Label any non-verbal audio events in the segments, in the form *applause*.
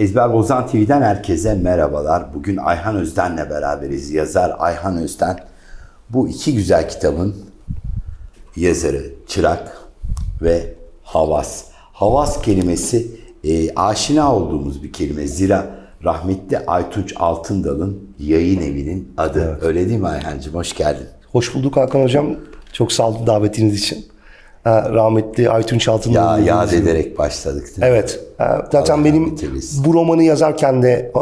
Ezber Bozan TV'den herkese merhabalar. Bugün Ayhan Özden'le beraberiz. Yazar Ayhan Özden. Bu iki güzel kitabın yazarı Çırak ve Havas. Havas kelimesi e, aşina olduğumuz bir kelime. Zira rahmetli Aytunç Altındal'ın yayın evinin adı. Öyle değil mi Ayhan'cığım? Hoş geldin. Hoş bulduk Hakan Hocam. Çok sağ olun davetiniz için. Rahmetli Aytunç Altın'ın Ya yad ederek başladık. değil mi? Evet. Zaten Allah benim bu romanı yazarken de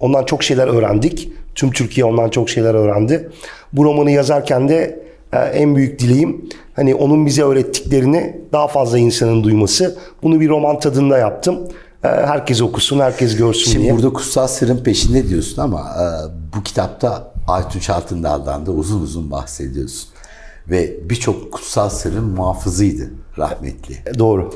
ondan çok şeyler öğrendik. Tüm Türkiye ondan çok şeyler öğrendi. Bu romanı yazarken de en büyük dileğim hani onun bize öğrettiklerini daha fazla insanın duyması. Bunu bir roman tadında yaptım. Herkes okusun, herkes görsün Şimdi diye. burada kutsal sırrın peşinde diyorsun ama e, bu kitapta Aytunç Altındağ'dan da uzun uzun bahsediyorsun. Ve birçok kutsal sırrın muhafızıydı rahmetli. Doğru.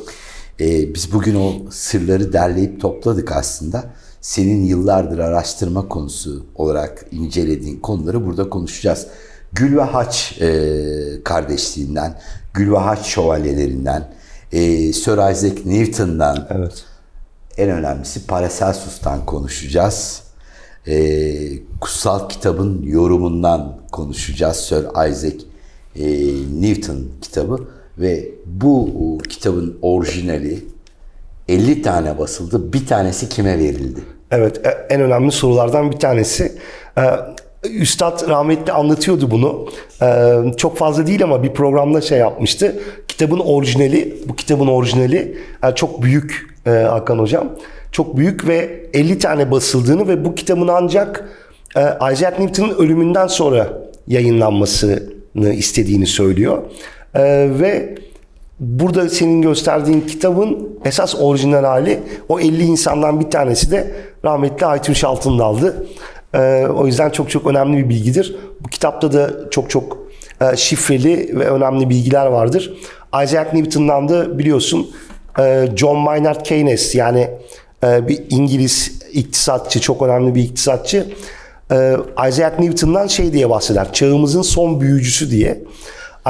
E, biz bugün o sırları derleyip topladık aslında. Senin yıllardır araştırma konusu olarak incelediğin konuları burada konuşacağız. Gül ve Haç e, kardeşliğinden, Gül ve Haç şövalyelerinden, e, Sir Isaac Newton'dan, Evet. en önemlisi Paracelsus'tan konuşacağız. Ee, kutsal kitabın yorumundan konuşacağız. Sir Isaac e, Newton kitabı ve bu o, kitabın orijinali 50 tane basıldı. Bir tanesi kime verildi? Evet, e- en önemli sorulardan bir tanesi. Ee, Üstad rahmetli anlatıyordu bunu. Çok fazla değil ama bir programda şey yapmıştı. Kitabın orijinali, bu kitabın orijinali e, çok büyük e, Hakan Hocam. Çok büyük ve 50 tane basıldığını ve bu kitabın ancak e, Isaac Newton'un ölümünden sonra yayınlanmasını istediğini söylüyor. E, ve Burada senin gösterdiğin kitabın esas orijinal hali o 50 insandan bir tanesi de rahmetli Aytunç Altındal'dı. Ee, o yüzden çok çok önemli bir bilgidir. Bu kitapta da çok çok e, şifreli ve önemli bilgiler vardır. Isaac Newton'dan da biliyorsun e, John Maynard Keynes yani e, bir İngiliz iktisatçı, çok önemli bir iktisatçı. E, Isaac Newton'dan şey diye bahseder. Çağımızın son büyücüsü diye.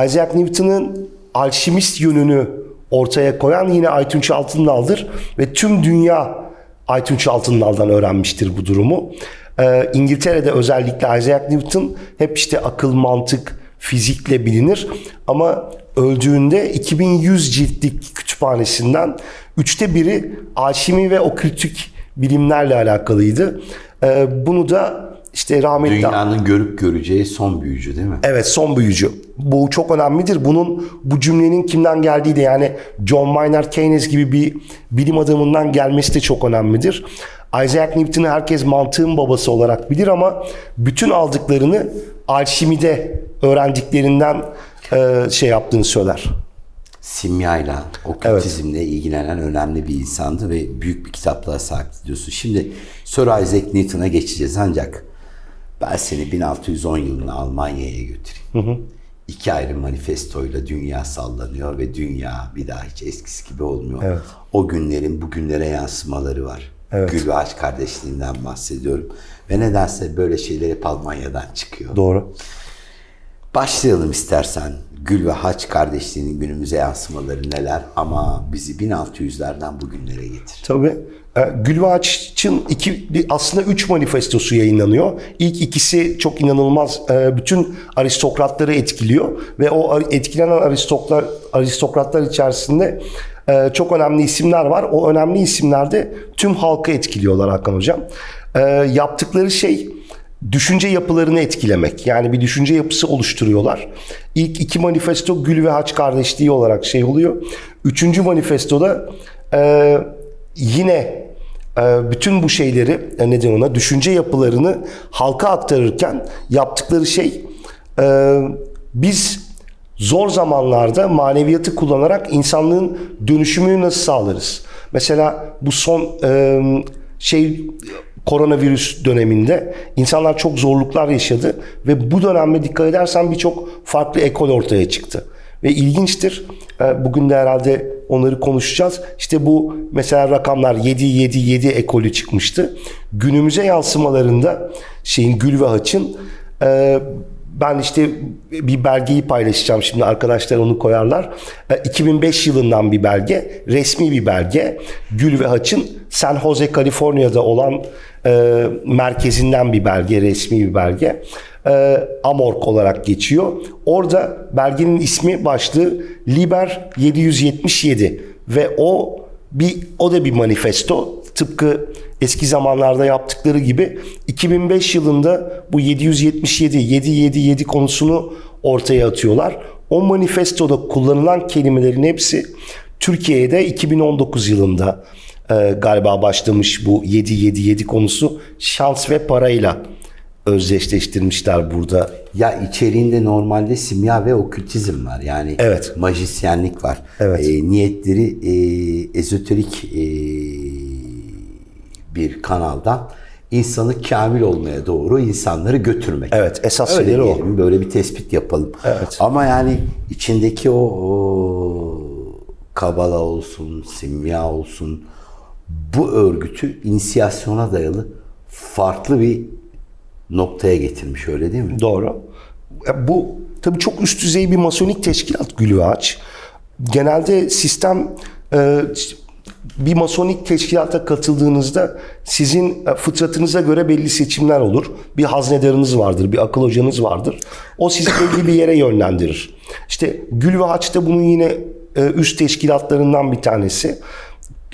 Isaac Newton'ın alşimist yönünü ortaya koyan yine Aytunç Altındal'dır ve tüm dünya Aytunç Altındal'dan öğrenmiştir bu durumu. Ee, İngiltere'de özellikle Isaac Newton hep işte akıl, mantık, fizikle bilinir ama öldüğünde 2100 ciltlik kütüphanesinden üçte biri alşimi ve okültük bilimlerle alakalıydı. Ee, bunu da işte rahmetli... Dünyanın görüp göreceği son büyücü değil mi? Evet son büyücü. Bu çok önemlidir. Bunun bu cümlenin kimden geldiği de yani John Maynard Keynes gibi bir bilim adamından gelmesi de çok önemlidir. Isaac Newton'u herkes mantığın babası olarak bilir ama bütün aldıklarını alşimide öğrendiklerinden e, şey yaptığını söyler. simyayla, okültizmle ilgilenen önemli bir insandı ve büyük bir kitaplığa sahip diyorsun. Şimdi Sir Isaac Newton'a geçeceğiz ancak ben seni 1610 yılına Almanya'ya götüreyim. İki ayrı manifestoyla dünya sallanıyor ve dünya bir daha hiç eskisi gibi olmuyor. Evet. O günlerin bugünlere yansımaları var. Evet. Gül ve Ağaç kardeşliğinden bahsediyorum. Ve nedense böyle şeyler hep Almanya'dan çıkıyor. Doğru. Başlayalım istersen. Gül ve Haç kardeşliğinin günümüze yansımaları neler ama bizi 1600'lerden bugünlere getir. Tabii. E, Gül ve Ağaç'ın iki, aslında üç manifestosu yayınlanıyor. İlk ikisi çok inanılmaz e, bütün aristokratları etkiliyor ve o etkilenen aristokrat, aristokratlar içerisinde e, çok önemli isimler var. O önemli isimler de tüm halkı etkiliyorlar Hakan Hocam. Yaptıkları şey düşünce yapılarını etkilemek. Yani bir düşünce yapısı oluşturuyorlar. İlk iki manifesto Gül ve Haç kardeşliği olarak şey oluyor. Üçüncü manifestoda e, yine e, bütün bu şeyleri e, neden ona düşünce yapılarını halka aktarırken yaptıkları şey e, biz zor zamanlarda maneviyatı kullanarak insanlığın dönüşümünü nasıl sağlarız? Mesela bu son şey koronavirüs döneminde insanlar çok zorluklar yaşadı ve bu dönemde dikkat edersen birçok farklı ekol ortaya çıktı. Ve ilginçtir. e, Bugün de herhalde onları konuşacağız. İşte bu mesela rakamlar 7 7 7 ekolü çıkmıştı. Günümüze yansımalarında şeyin Gül ve Haç'ın e, ben işte bir belgeyi paylaşacağım şimdi arkadaşlar onu koyarlar. E, 2005 yılından bir belge, resmi bir belge. Gül ve Haç'ın San Jose, Kaliforniya'da olan e, merkezinden bir belge, resmi bir belge. E, Amork olarak geçiyor. Orada belgenin ismi başlığı Liber 777 ve o bir o da bir manifesto. Tıpkı eski zamanlarda yaptıkları gibi 2005 yılında bu 777 777 konusunu ortaya atıyorlar. O manifestoda kullanılan kelimelerin hepsi Türkiye'de 2019 yılında e, galiba başlamış bu 777 konusu şans ve parayla özdeşleştirmişler burada. Ya içeriğinde normalde simya ve okültizm var. Yani Evet. majisyenlik var. Evet. E, niyetleri e, ezoterik e, bir kanaldan insanı kamil olmaya doğru insanları götürmek. Evet, esas şeyleri o. Böyle bir tespit yapalım. Evet. Ama yani içindeki o, o kabala olsun, simya olsun bu örgütü inisiyasyona dayalı farklı bir noktaya getirmiş öyle değil mi? Doğru. Bu tabii çok üst düzey bir masonik teşkilat Gülü Ağaç. Genelde sistem e, bir masonik teşkilata katıldığınızda sizin e, fıtratınıza göre belli seçimler olur. Bir haznedarınız vardır, bir akıl hocanız vardır. O sizi *coughs* belli bir yere yönlendirir. İşte Gül ve Haç da bunun yine e, üst teşkilatlarından bir tanesi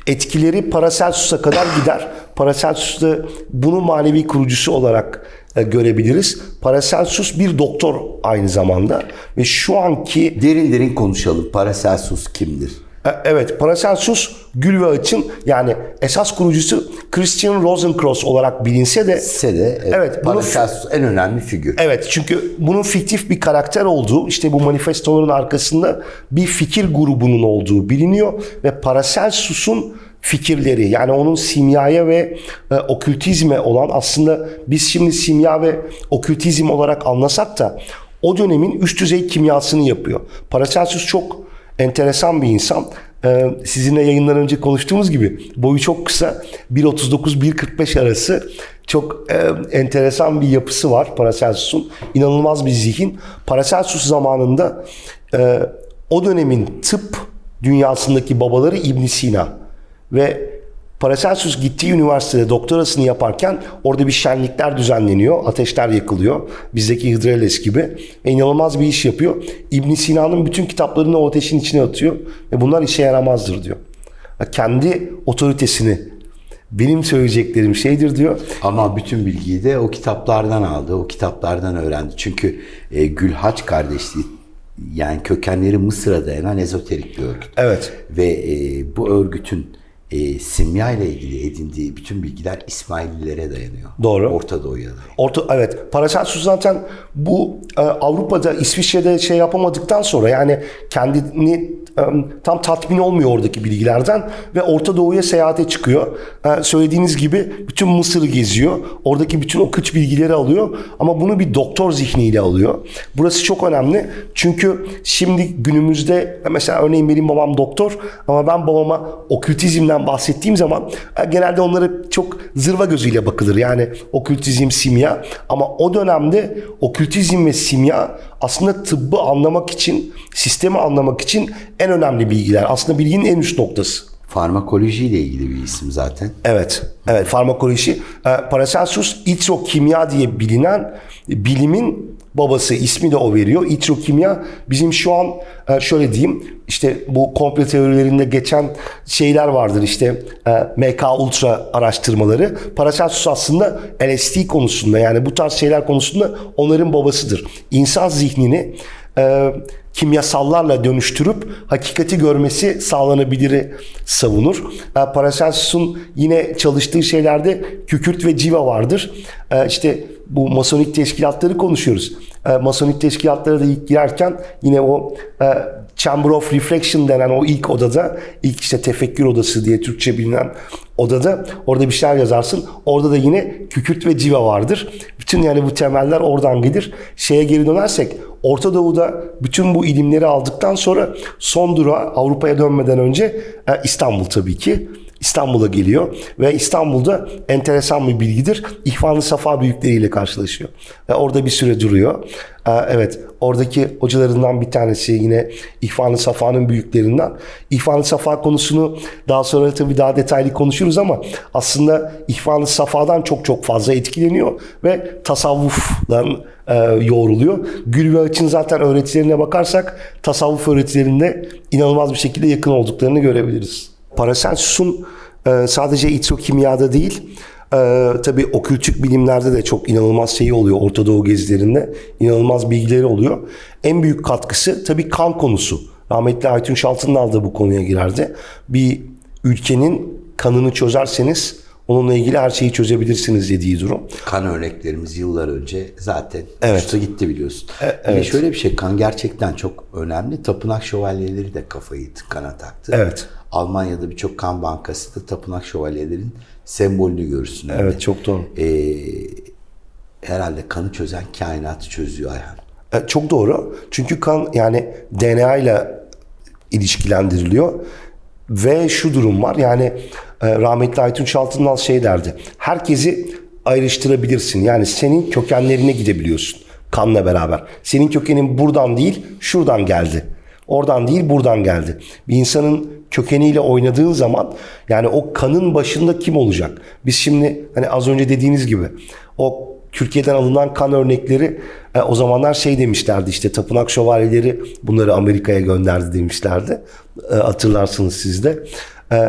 etkileri Paracelsus'a kadar gider. Paracelsus da bunu manevi kurucusu olarak e, görebiliriz. Paracelsus bir doktor aynı zamanda ve şu anki Derin derin konuşalım. Paracelsus kimdir? E, evet Paracelsus Gül ve Aç'ın yani esas kurucusu Christian Rosenkreuz olarak bilinse de Ise de Evet, bunu- Paracelsus en önemli figür. Evet çünkü bunun fiktif bir karakter olduğu işte bu manifestoların arkasında bir fikir grubunun olduğu biliniyor ve Paracelsus'un fikirleri yani onun simyaya ve e, okültizme olan aslında biz şimdi simya ve okültizm olarak anlasak da o dönemin üst düzey kimyasını yapıyor. Paracelsus çok enteresan bir insan. Ee, sizinle yayından önce konuştuğumuz gibi boyu çok kısa 1.39-1.45 arası çok e, enteresan bir yapısı var Paracelsus'un. İnanılmaz bir zihin. Paracelsus zamanında e, o dönemin tıp dünyasındaki babaları İbn Sina ve Paracelsus gittiği üniversitede doktorasını yaparken orada bir şenlikler düzenleniyor. Ateşler yakılıyor. Bizdeki Hıdrellez gibi. Ve inanılmaz bir iş yapıyor. İbn Sina'nın bütün kitaplarını o ateşin içine atıyor. Ve bunlar işe yaramazdır diyor. Kendi otoritesini benim söyleyeceklerim şeydir diyor. Ama bütün bilgiyi de o kitaplardan aldı, o kitaplardan öğrendi. Çünkü e, Gülhaç kardeşliği yani kökenleri Mısır'a dayanan ezoterik bir örgüt. Evet. Ve e, bu örgütün e, simya ile ilgili edindiği bütün bilgiler İsmaililere dayanıyor. Doğru. Orta Doğu'ya dayanıyor. Orta, evet. Paracelsus zaten bu e, Avrupa'da, İsviçre'de şey yapamadıktan sonra yani kendini e, tam tatmin olmuyor oradaki bilgilerden ve Orta Doğu'ya seyahate çıkıyor. E, söylediğiniz gibi bütün Mısır'ı geziyor. Oradaki bütün o kıç bilgileri alıyor ama bunu bir doktor zihniyle alıyor. Burası çok önemli. Çünkü şimdi günümüzde mesela örneğin benim babam doktor ama ben babama okültizmden bahsettiğim zaman e, genelde onlara çok zırva gözüyle bakılır. Yani okültizm, simya ama o dönemde okültizm ve simya aslında tıbbı anlamak için, sistemi anlamak için en önemli bilgiler. Aslında bilginin en üst noktası. Farmakoloji ile ilgili bir isim zaten. Evet, evet farmakoloji. E, Paracelsus itrokimya diye bilinen bilimin babası ismi de o veriyor. İtrokimya bizim şu an e, şöyle diyeyim işte bu komplo teorilerinde geçen şeyler vardır işte e, MK Ultra araştırmaları. Paracelsus aslında LSD konusunda yani bu tarz şeyler konusunda onların babasıdır. İnsan zihnini e, kimyasallarla dönüştürüp hakikati görmesi sağlanabilir savunur. E, Paracelsus'un yine çalıştığı şeylerde kükürt ve civa vardır. E, işte bu masonik teşkilatları konuşuyoruz. E, masonik teşkilatlara da ilk girerken yine o e, Chamber of Reflection denen o ilk odada, ilk işte tefekkür odası diye Türkçe bilinen odada orada bir şeyler yazarsın. Orada da yine kükürt ve civa vardır. Bütün yani bu temeller oradan gelir. Şeye geri dönersek Orta Doğu'da bütün bu ilimleri aldıktan sonra son durağı Avrupa'ya dönmeden önce e, İstanbul tabii ki. İstanbul'a geliyor ve İstanbul'da enteresan bir bilgidir. İhvan-ı Safa büyükleriyle karşılaşıyor. Ve orada bir süre duruyor. Ee, Evet, oradaki hocalarından bir tanesi yine İhvan-ı Safa'nın büyüklerinden. İhvan-ı Safa konusunu daha sonra tabii daha detaylı konuşuruz ama aslında İhvan-ı Safa'dan çok çok fazla etkileniyor ve tasavvufla e, yoğruluyor. Gül ve Aç'ın zaten öğretilerine bakarsak tasavvuf öğretilerinde inanılmaz bir şekilde yakın olduklarını görebiliriz. Paracelsus'un e, sadece itrokimyada değil, ee, tabii okültük bilimlerde de çok inanılmaz şeyi oluyor Orta Doğu gezilerinde. inanılmaz bilgileri oluyor. En büyük katkısı tabii kan konusu. Rahmetli Aytun Şaltınnal da bu konuya girerdi. Bir ülkenin kanını çözerseniz onunla ilgili her şeyi çözebilirsiniz dediği durum. Kan örneklerimiz yıllar önce zaten Evet. uçtu gitti biliyorsun. Ve evet. şöyle bir şey kan gerçekten çok önemli. Tapınak şövalyeleri de kafayı kana taktı. Evet. Almanya'da birçok kan bankası da tapınak şövalyelerin sembolünü görürsün. Evet çok doğru. Ee, herhalde kanı çözen kainatı çözüyor Ayhan. E, Çok doğru. Çünkü kan yani DNA ile ilişkilendiriliyor. Ve şu durum var yani e, rahmetli Aytun Şaltınnal şey derdi. Herkesi ayrıştırabilirsin. Yani senin kökenlerine gidebiliyorsun kanla beraber. Senin kökenin buradan değil şuradan geldi. Oradan değil buradan geldi. Bir insanın kökeniyle oynadığın zaman yani o kanın başında kim olacak? Biz şimdi hani az önce dediğiniz gibi o Türkiye'den alınan kan örnekleri e, o zamanlar şey demişlerdi işte tapınak şövalyeleri bunları Amerika'ya gönderdi demişlerdi. E, hatırlarsınız siz de. E,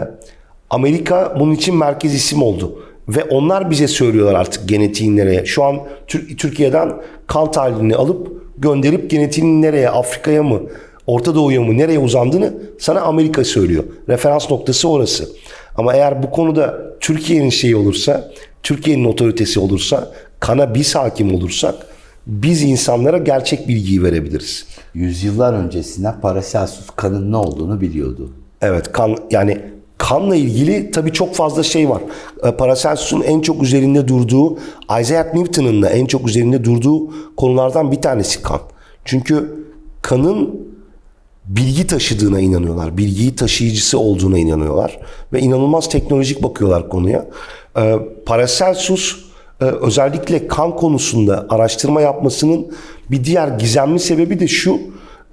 Amerika bunun için merkez isim oldu. Ve onlar bize söylüyorlar artık genetiğin nereye. Şu an Tür- Türkiye'den kan tahlilini alıp gönderip genetiğin nereye, Afrika'ya mı, Orta Doğu'ya mı, nereye uzandığını sana Amerika söylüyor. Referans noktası orası. Ama eğer bu konuda Türkiye'nin şeyi olursa, Türkiye'nin otoritesi olursa, kana biz hakim olursak, biz insanlara gerçek bilgiyi verebiliriz. Yüzyıllar öncesinden Paracelsus kanın ne olduğunu biliyordu. Evet kan yani kanla ilgili tabii çok fazla şey var. E, Paracelsus'un en çok üzerinde durduğu, Isaac Newton'un da en çok üzerinde durduğu konulardan bir tanesi kan. Çünkü kanın bilgi taşıdığına inanıyorlar. Bilgiyi taşıyıcısı olduğuna inanıyorlar. Ve inanılmaz teknolojik bakıyorlar konuya. Ee, Paracelsus e, özellikle kan konusunda araştırma yapmasının bir diğer gizemli sebebi de şu.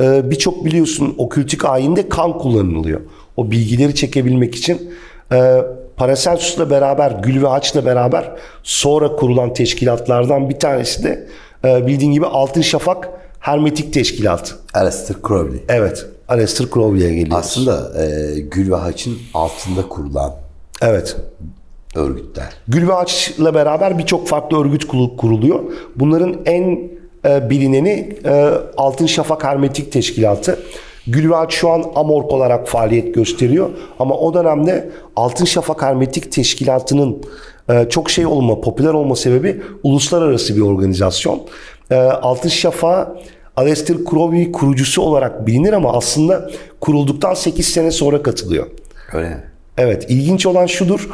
e, Birçok biliyorsun okültük ayinde kan kullanılıyor. O bilgileri çekebilmek için. E, Paracelsus'la beraber, Gül ve Haç'la beraber sonra kurulan teşkilatlardan bir tanesi de e, bildiğin gibi Altın Şafak Hermetik Teşkilatı. Aleister Crowley. Evet. Aleister Crowley'e geliyoruz. Aslında e, Gül ve Haç'ın altında kurulan Evet. örgütler. Gül ve Ağaç'la beraber birçok farklı örgüt kuruluyor. Bunların en e, bilineni e, Altın Şafak Hermetik Teşkilatı. Gül ve Ağaç şu an Amork olarak faaliyet gösteriyor. Ama o dönemde Altın Şafak Hermetik Teşkilatı'nın e, çok şey olma, popüler olma sebebi uluslararası bir organizasyon. E, Altın Şafak Aleister Crowley kurucusu olarak bilinir ama aslında kurulduktan 8 sene sonra katılıyor. Öyle mi? Evet, ilginç olan şudur.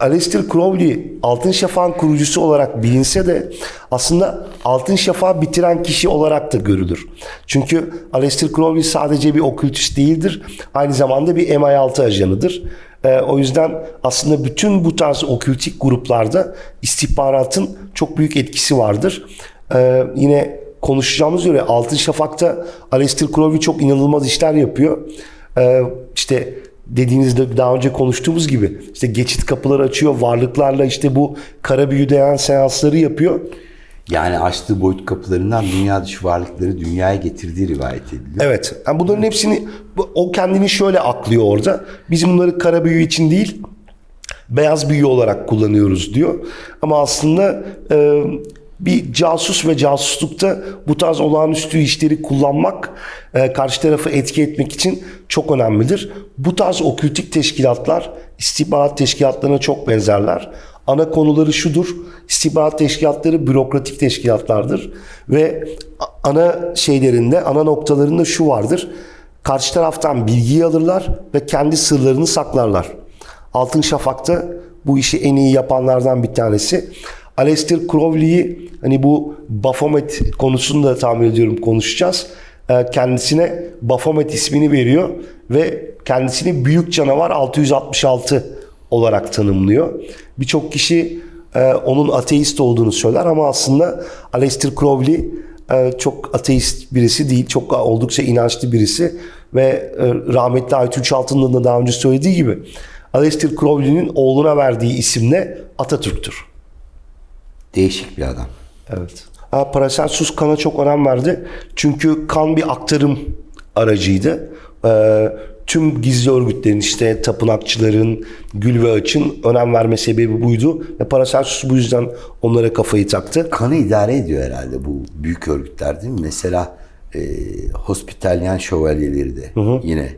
Aleister Crowley Altın Şafak'ın kurucusu olarak bilinse de aslında Altın Şafak'ı bitiren kişi olarak da görülür. Çünkü Aleister Crowley sadece bir okültist değildir. Aynı zamanda bir MI6 ajanıdır. Ee, o yüzden aslında bütün bu tarz okültik gruplarda istihbaratın çok büyük etkisi vardır. Ee, yine konuşacağımız üzere Altın Şafak'ta Aleister Crowley çok inanılmaz işler yapıyor. Ee, işte dediğinizde daha önce konuştuğumuz gibi işte geçit kapıları açıyor, varlıklarla işte bu kara büyü denen seansları yapıyor. Yani açtığı boyut kapılarından dünya dışı varlıkları dünyaya getirdiği rivayet ediliyor. Evet. Yani bunların hepsini o kendini şöyle aklıyor orada. Biz bunları kara büyü için değil beyaz büyü olarak kullanıyoruz diyor. Ama aslında e, bir casus ve casuslukta bu tarz olağanüstü işleri kullanmak e, karşı tarafı etki etmek için çok önemlidir. Bu tarz okültik teşkilatlar istihbarat teşkilatlarına çok benzerler. Ana konuları şudur. İstihbarat teşkilatları bürokratik teşkilatlardır ve ana şeylerinde, ana noktalarında şu vardır. Karşı taraftan bilgiyi alırlar ve kendi sırlarını saklarlar. Altın Şafak'ta bu işi en iyi yapanlardan bir tanesi. Aleister Crowley'i hani bu Baphomet konusunu da tahmin ediyorum konuşacağız. Ee, Kendisine Baphomet ismini veriyor ve kendisini büyük canavar 666 olarak tanımlıyor. Birçok kişi e, onun ateist olduğunu söyler ama aslında Aleister Crowley e, çok ateist birisi değil. Çok oldukça inançlı birisi ve e, rahmetli Aytül Çaltıntı'nın da daha önce söylediği gibi Aleister Crowley'nin oğluna verdiği isimle Atatürk'tür. Değişik bir adam. Evet. Ha, Paracelsus kana çok önem verdi. Çünkü kan bir aktarım aracıydı. Ee, tüm gizli örgütlerin işte tapınakçıların, Gül ve Aç'ın önem verme sebebi buydu. Ve Paracelsus bu yüzden onlara kafayı taktı. Kanı idare ediyor herhalde bu büyük örgütler değil mi? Mesela e, Hospitalyen şövalyeleri de yine.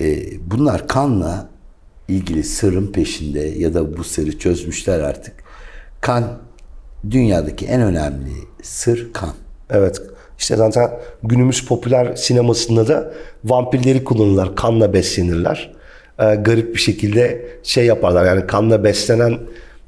E, bunlar kanla ilgili sırrın peşinde ya da bu sırrı çözmüşler artık. Kan dünyadaki en önemli sır kan. Evet. İşte zaten günümüz popüler sinemasında da vampirleri kullanırlar. Kanla beslenirler. Ee, garip bir şekilde şey yaparlar. Yani kanla beslenen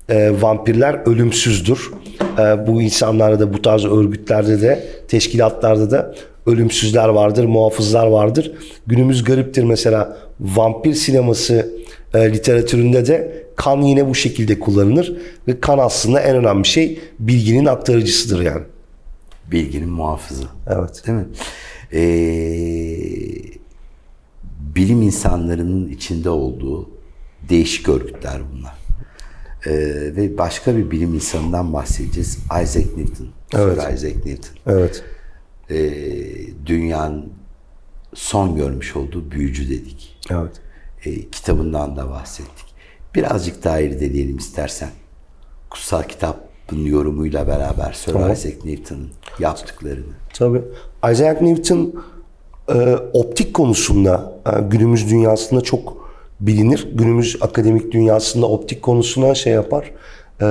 e, vampirler ölümsüzdür. Ee, bu insanlarda da bu tarz örgütlerde de teşkilatlarda da ölümsüzler vardır, muhafızlar vardır. Günümüz gariptir mesela vampir sineması e, literatüründe de kan yine bu şekilde kullanılır ve kan aslında en önemli şey bilginin aktarıcısıdır yani. Bilginin muhafızı. Evet. Değil mi? Ee, bilim insanlarının içinde olduğu değişik örgütler bunlar. Ee, ve başka bir bilim insanından bahsedeceğiz. Isaac Newton. Evet. Sir Isaac Newton. Evet. Ee, dünyanın son görmüş olduğu büyücü dedik. Evet. Ee, kitabından da bahsettik. Birazcık daha irdeleyelim istersen. Kutsal kitabın yorumuyla beraber Sir Tamam. Isaac Newton'ın yaptıklarını. Tabii. Isaac Newton e, optik konusunda e, günümüz dünyasında çok bilinir. Günümüz akademik dünyasında optik konusuna şey yapar. e,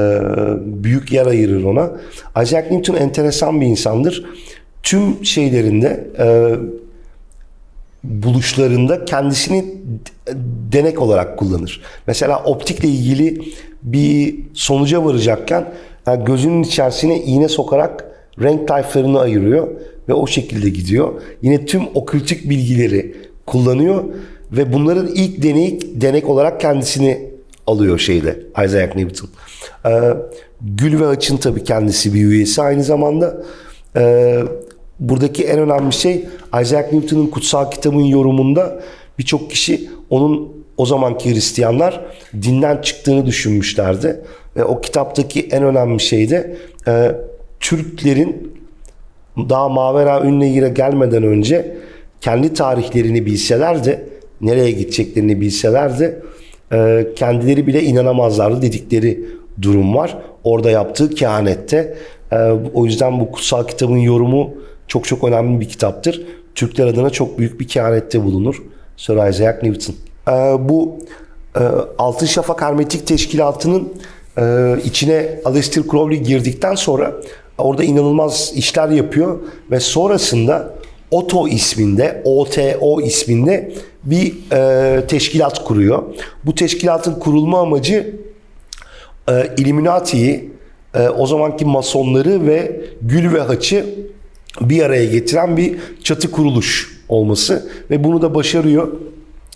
büyük yer ayırır ona. Isaac Newton enteresan bir insandır. Tüm şeylerinde e, buluşlarında kendisini denek olarak kullanır. Mesela optikle ilgili bir sonuca varacakken yani gözünün içerisine iğne sokarak renk tayflarını ayırıyor ve o şekilde gidiyor. Yine tüm okültük bilgileri kullanıyor ve bunların ilk deneyi denek olarak kendisini alıyor şeyde Isaac Newton. Ee, Gül ve Aç'ın tabii kendisi bir üyesi aynı zamanda. Ee, buradaki en önemli şey Isaac Newton'un kutsal kitabın yorumunda birçok kişi onun o zamanki Hristiyanlar dinden çıktığını düşünmüşlerdi. Ve o kitaptaki en önemli şey de e, Türklerin daha Mavera Ünlü'ye gelmeden önce kendi tarihlerini bilselerdi, nereye gideceklerini bilselerdi, e, kendileri bile inanamazlardı dedikleri durum var. Orada yaptığı kehanette. E, o yüzden bu kutsal kitabın yorumu çok çok önemli bir kitaptır. Türkler adına çok büyük bir kehanette bulunur. Sir Isaac Newton. E, bu e, Altın Şafak Hermetik Teşkilatı'nın e, içine Aleister Crowley girdikten sonra orada inanılmaz işler yapıyor ve sonrasında OTO isminde, OTO isminde bir e, teşkilat kuruyor. Bu teşkilatın kurulma amacı e, Illuminati'yi, e, o zamanki masonları ve Gül ve Haç'ı bir araya getiren bir çatı kuruluş olması ve bunu da başarıyor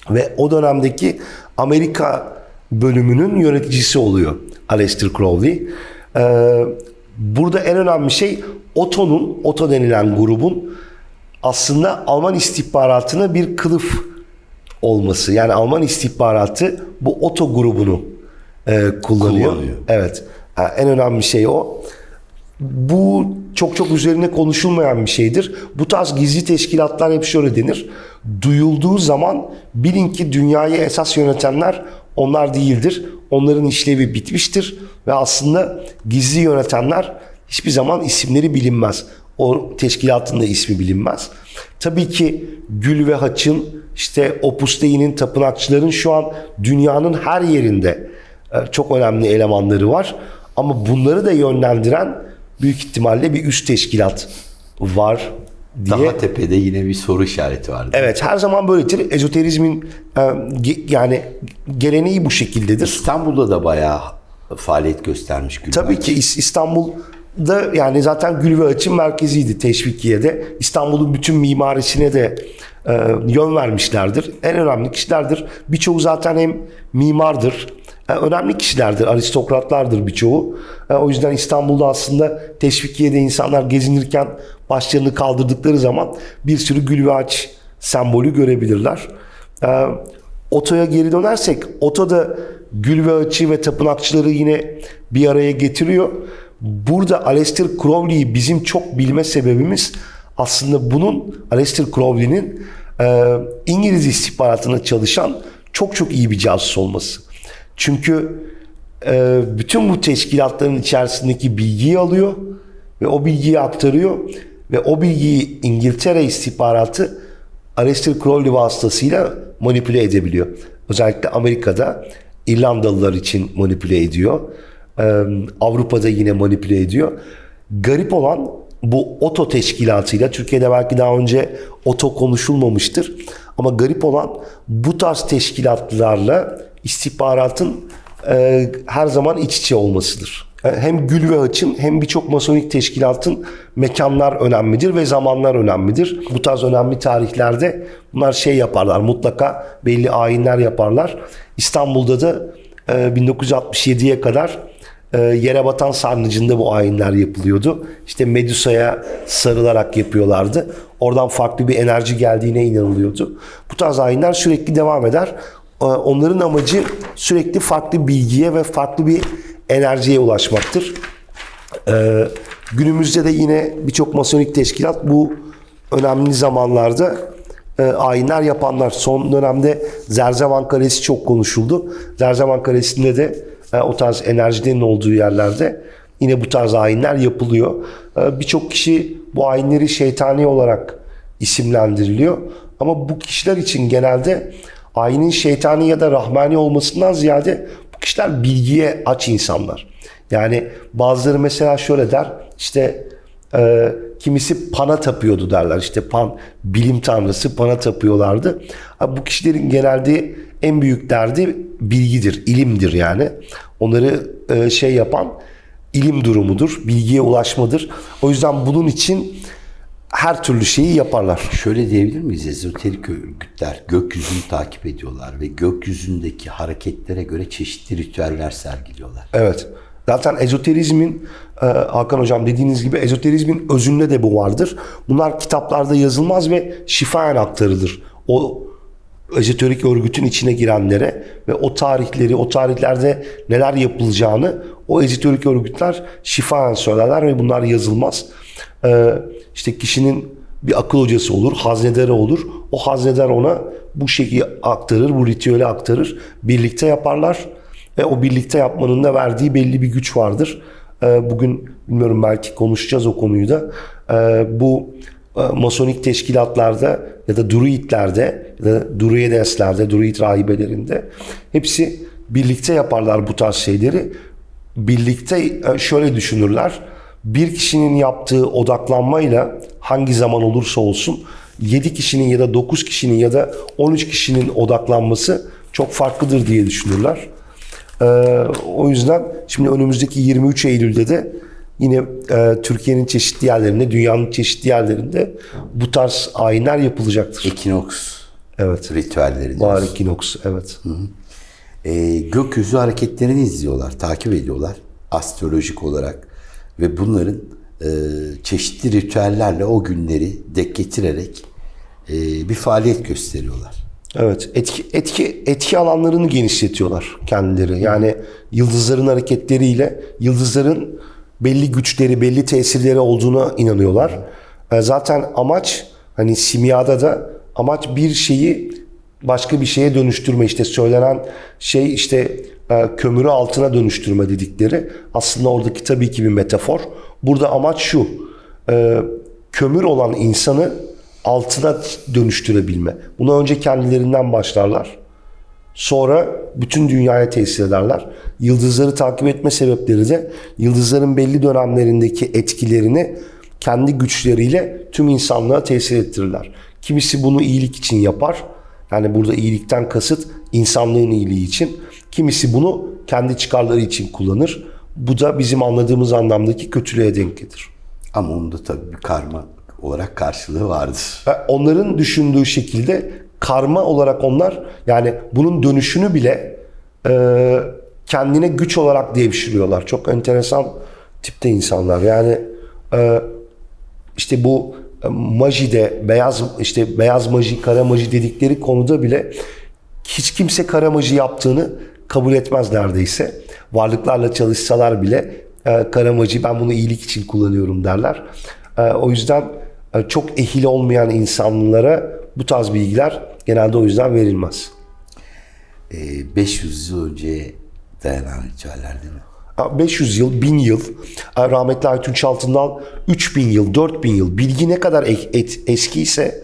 ve o dönemdeki Amerika bölümünün yöneticisi oluyor Aleister Crowley. Ee, burada en önemli şey OTO'nun, OTO denilen grubun aslında Alman istihbaratına bir kılıf olması. Yani Alman istihbaratı bu OTO grubunu e, kullanıyor. Kullanıyor. Evet. Ha, en önemli şey o. Bu çok çok üzerine konuşulmayan bir şeydir. Bu tarz gizli teşkilatlar hep şöyle denir. Duyulduğu zaman bilin ki dünyayı esas yönetenler onlar değildir. Onların işlevi bitmiştir ve aslında gizli yönetenler hiçbir zaman isimleri bilinmez. O teşkilatın da ismi bilinmez. Tabii ki Gül ve Haç'ın işte Opus Dei'nin tapınakçıların şu an dünyanın her yerinde e, çok önemli elemanları var. Ama bunları da yönlendiren büyük ihtimalle bir üst teşkilat var diye. Daha tepede yine bir soru işareti vardı. Evet her zaman böyledir. Ezoterizmin e, yani geleneği bu şekildedir. İstanbul'da da bayağı faaliyet göstermiş Gülben. Tabii ki İs- İstanbul'da yani zaten Gül ve Aç'ın merkeziydi Teşvikiye'de. İstanbul'un bütün mimarisine de e, yön vermişlerdir. En önemli kişilerdir. Birçoğu zaten hem mimardır, önemli kişilerdir, aristokratlardır birçoğu. O yüzden İstanbul'da aslında Teşvikiye'de insanlar gezinirken başlarını kaldırdıkları zaman bir sürü gül ve ağaç sembolü görebilirler. Oto'ya geri dönersek, Oto da gül ve ağaçı ve tapınakçıları yine bir araya getiriyor. Burada Aleister Crowley'i bizim çok bilme sebebimiz aslında bunun Aleister Crowley'nin e, İngiliz istihbaratına çalışan çok çok iyi bir casus olması. Çünkü e, bütün bu teşkilatların içerisindeki bilgiyi alıyor ve o bilgiyi aktarıyor ve o bilgiyi İngiltere istihbaratı Aleister Crowley vasıtasıyla manipüle edebiliyor. Özellikle Amerika'da İrlandalılar için manipüle ediyor. Ee, Avrupa'da yine manipüle ediyor. Garip olan bu OTO teşkilatıyla Türkiye'de belki daha önce OTO konuşulmamıştır. Ama garip olan bu tarz teşkilatlarla istihbaratın e, her zaman iç içe olmasıdır. E, Hem Gül ve Haç'ın hem birçok masonik teşkilatın mekanlar önemlidir ve zamanlar önemlidir. Bu tarz önemli tarihlerde bunlar şey yaparlar mutlaka belli ayinler yaparlar. İstanbul'da da e, 1967'ye kadar e, yere sarnıcında bu ayinler yapılıyordu. İşte Medusa'ya sarılarak yapıyorlardı. Oradan farklı bir enerji geldiğine inanılıyordu. Bu tarz ayinler sürekli devam eder. E, Onların amacı sürekli farklı bilgiye ve farklı bir enerjiye ulaşmaktır. Ee, günümüzde de yine birçok masonik teşkilat bu önemli zamanlarda e, ayinler yapanlar. Son dönemde Zerzevan Kalesi çok konuşuldu. Zerzevan Kalesi'nde de e, o tarz enerjilerin olduğu yerlerde yine bu tarz ayinler yapılıyor. E, birçok kişi bu ayinleri şeytani olarak isimlendiriliyor. Ama bu kişiler için genelde ayinin şeytani ya da rahmani olmasından ziyade bu kişiler bilgiye aç insanlar. Yani bazıları mesela şöyle der işte e, kimisi pana tapıyordu derler işte pan bilim tanrısı pana tapıyorlardı. Ha, bu kişilerin genelde en büyük derdi bilgidir, ilimdir yani. Onları e, şey yapan ilim durumudur, bilgiye ulaşmadır. O yüzden bunun için her türlü şeyi yaparlar. Şöyle diyebilir miyiz? Ezoterik örgütler gökyüzünü takip ediyorlar ve gökyüzündeki hareketlere göre çeşitli ritüeller sergiliyorlar. Evet. Zaten ezoterizmin e, Hakan Hocam dediğiniz gibi ezoterizmin özünde de bu vardır. Bunlar kitaplarda yazılmaz ve şifayen aktarılır. O ezoterik örgütün içine girenlere ve o tarihleri, o tarihlerde neler yapılacağını o ezoterik örgütler şifayen söylerler ve bunlar yazılmaz. E, işte kişinin bir akıl hocası olur, haznedarı olur. O haznedar ona bu şeyi aktarır, bu ritüeli aktarır. Birlikte yaparlar. Ve o birlikte yapmanın da verdiği belli bir güç vardır. Ee, Bugün bilmiyorum belki konuşacağız o konuyu da. Ee, Bu e, masonik teşkilatlarda ya da druidlerde ya da druideslerde, druid rahibelerinde hepsi birlikte yaparlar bu tarz şeyleri. Birlikte e, şöyle düşünürler. Bir kişinin yaptığı odaklanmayla hangi zaman olursa olsun 7 kişinin ya da 9 kişinin ya da 13 kişinin odaklanması çok farklıdır diye düşünürler. Ee, o yüzden şimdi önümüzdeki 23 Eylül'de de yine e, Türkiye'nin çeşitli yerlerinde, dünyanın çeşitli yerlerinde bu tarz ayinler yapılacaktır. Ekinoks Evet. ritüelleri. Bahar ekinoks, evet. Ee, gökyüzü hareketlerini izliyorlar, takip ediyorlar astrolojik olarak ve bunların e, çeşitli ritüellerle o günleri dek getirerek e, bir faaliyet gösteriyorlar. Evet, etki, etki, etki alanlarını genişletiyorlar kendileri. Yani yıldızların hareketleriyle yıldızların belli güçleri, belli tesirleri olduğuna inanıyorlar. E, Zaten amaç hani simyada da amaç bir şeyi başka bir şeye dönüştürme. İşte söylenen şey işte kömürü altına dönüştürme dedikleri. Aslında oradaki tabii ki bir metafor. Burada amaç şu. e, Kömür olan insanı altına dönüştürebilme. Bunu önce kendilerinden başlarlar. Sonra bütün dünyaya tesir ederler. Yıldızları takip etme sebepleri de yıldızların belli dönemlerindeki etkilerini kendi güçleriyle tüm insanlığa tesir ettirirler. Kimisi bunu iyilik için yapar. Yani burada iyilikten kasıt insanlığın iyiliği için. Kimisi bunu kendi çıkarları için kullanır. Bu da bizim anladığımız anlamdaki kötülüğe denk gelir. Ama onun da tabii bir karma olarak karşılığı vardır. Onların düşündüğü şekilde karma olarak onlar yani bunun dönüşünü bile e, kendine güç olarak devşiriyorlar. Çok enteresan tipte insanlar. Yani e, işte bu e, majide beyaz işte beyaz maji, kara maji dedikleri konuda bile hiç kimse kara maji yaptığını kabul etmez neredeyse. Varlıklarla çalışsalar bile e, kara maji ben bunu iyilik için kullanıyorum derler. E, o yüzden e, çok ehil olmayan insanlara bu tarz bilgiler genelde o yüzden verilmez. Ee, 500 yıl önce dayanan ritüeller değil mi? 500 yıl, 1000 yıl, rahmetli Aytunç Altın'dan 3000 yıl, 4000 yıl bilgi ne kadar e- et- eskiyse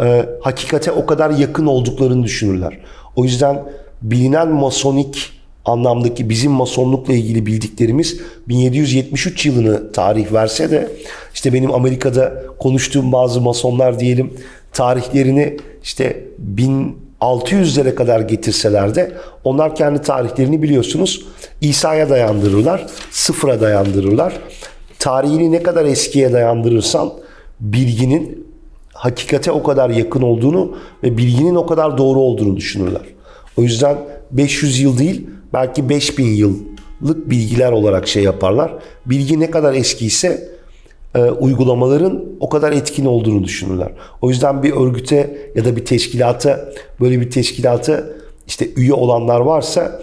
e, hakikate o kadar yakın olduklarını düşünürler. O yüzden bilinen masonik anlamdaki bizim masonlukla ilgili bildiklerimiz 1773 yılını tarih verse de işte benim Amerika'da konuştuğum bazı masonlar diyelim tarihlerini işte 1600'lere kadar getirseler de onlar kendi tarihlerini biliyorsunuz İsa'ya dayandırırlar, sıfıra dayandırırlar. Tarihini ne kadar eskiye dayandırırsan bilginin hakikate o kadar yakın olduğunu ve bilginin o kadar doğru olduğunu düşünürler. O yüzden 500 yıl değil belki 5000 yıllık bilgiler olarak şey yaparlar. Bilgi ne kadar eskiyse e, uygulamaların o kadar etkin olduğunu düşünürler. O yüzden bir örgüte ya da bir teşkilata böyle bir teşkilata işte üye olanlar varsa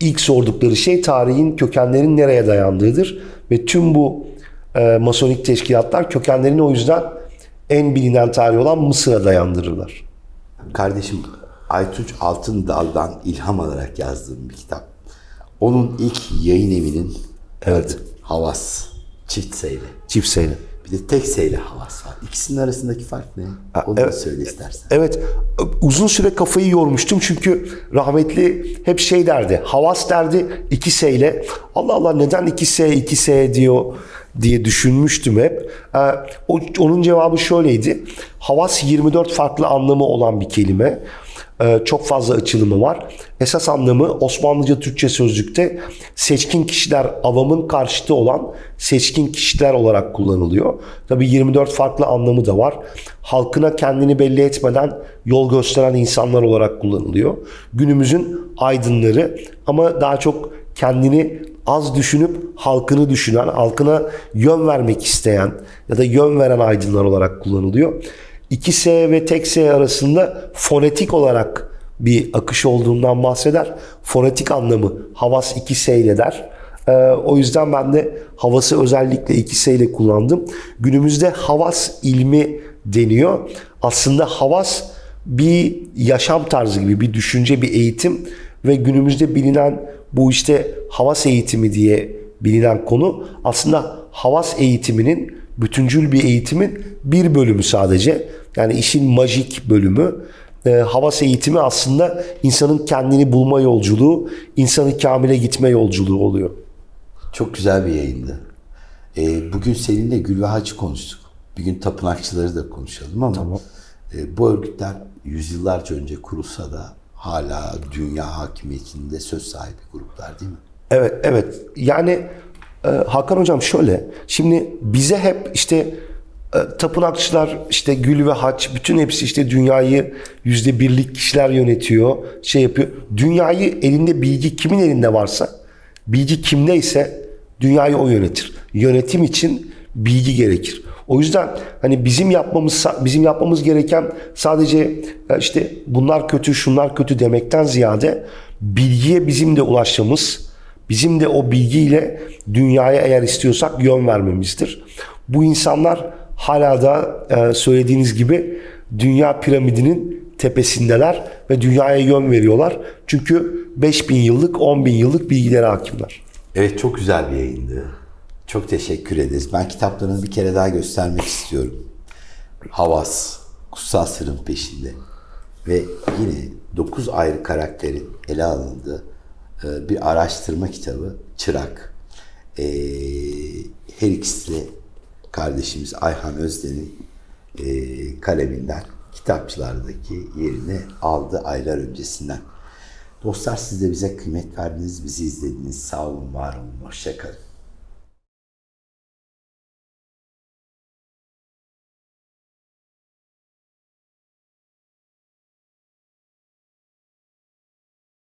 ilk sordukları şey tarihin kökenlerin nereye dayandığıdır ve tüm bu e, masonik teşkilatlar kökenlerini o yüzden en bilinen tarih olan Mısır'a dayandırırlar. Kardeşim Aytunç Altındal'dan ilham alarak yazdığım bir kitap. Onun ilk yayın evinin Evet. Havas çift seyli. Çift sayılı. Bir de tek seyli havas var. İkisinin arasındaki fark ne? Onu da evet. söyle istersen. Evet uzun süre kafayı yormuştum çünkü rahmetli hep şey derdi. Havas derdi iki seyle. Allah Allah neden iki S iki S diyor diye düşünmüştüm hep. Onun cevabı şöyleydi. Havas 24 farklı anlamı olan bir kelime. Ee, çok fazla açılımı var. Esas anlamı Osmanlıca Türkçe sözlükte seçkin kişiler avamın karşıtı olan seçkin kişiler olarak kullanılıyor. Tabii 24 farklı anlamı da var. Halkına kendini belli etmeden yol gösteren insanlar olarak kullanılıyor. Günümüzün aydınları ama daha çok kendini az düşünüp halkını düşünen, halkına yön vermek isteyen ya da yön veren aydınlar olarak kullanılıyor. 2S ve tek S arasında fonetik olarak bir akış olduğundan bahseder. Fonetik anlamı havas 2S ile der. Ee, o yüzden ben de havası özellikle 2S ile kullandım. Günümüzde havas ilmi deniyor. Aslında havas bir yaşam tarzı gibi bir düşünce, bir eğitim ve günümüzde bilinen bu işte havas eğitimi diye bilinen konu aslında havas eğitiminin bütüncül bir eğitimin bir bölümü sadece. Yani işin majik bölümü. E, havas eğitimi aslında insanın kendini bulma yolculuğu, insanın kamile gitme yolculuğu oluyor. Çok güzel bir yayındı. Ee, bugün seninle Gül ve Hacı konuştuk. Bir gün tapınakçıları da konuşalım ama e, bu örgütler yüzyıllarca önce kurulsa da hala dünya hakimiyetinde söz sahibi gruplar değil mi? Evet, evet. Yani e, Hakan Hocam şöyle. Şimdi bize hep işte e, tapınakçılar, işte gül ve haç, bütün hepsi işte dünyayı yüzde birlik kişiler yönetiyor, şey yapıyor. Dünyayı elinde bilgi kimin elinde varsa, bilgi kimdeyse dünyayı o yönetir. Yönetim için bilgi gerekir. O yüzden hani bizim yapmamız bizim yapmamız gereken sadece e, işte bunlar kötü, şunlar kötü demekten ziyade bilgiye bizim de ulaşmamız, bizim de o bilgiyle dünyaya eğer istiyorsak yön vermemizdir. Bu insanlar hala da e, söylediğiniz gibi dünya piramidinin tepesindeler ve dünyaya yön veriyorlar. Çünkü 5000 yıllık, 10 bin yıllık bilgilere hakimler. Evet çok güzel bir yayındı. Çok teşekkür ederiz. Ben kitaplarını bir kere daha göstermek istiyorum. Havas, Kutsal Sırrın Peşinde ve yine 9 ayrı karakterin ele alındığı e, bir araştırma kitabı Çırak. E, her ikisi de kardeşimiz Ayhan Özden'in e, kaleminden kitapçılardaki yerini aldı aylar öncesinden. Dostlar siz de bize kıymet verdiniz, bizi izlediniz. Sağ olun, var olun, hoşça kalın.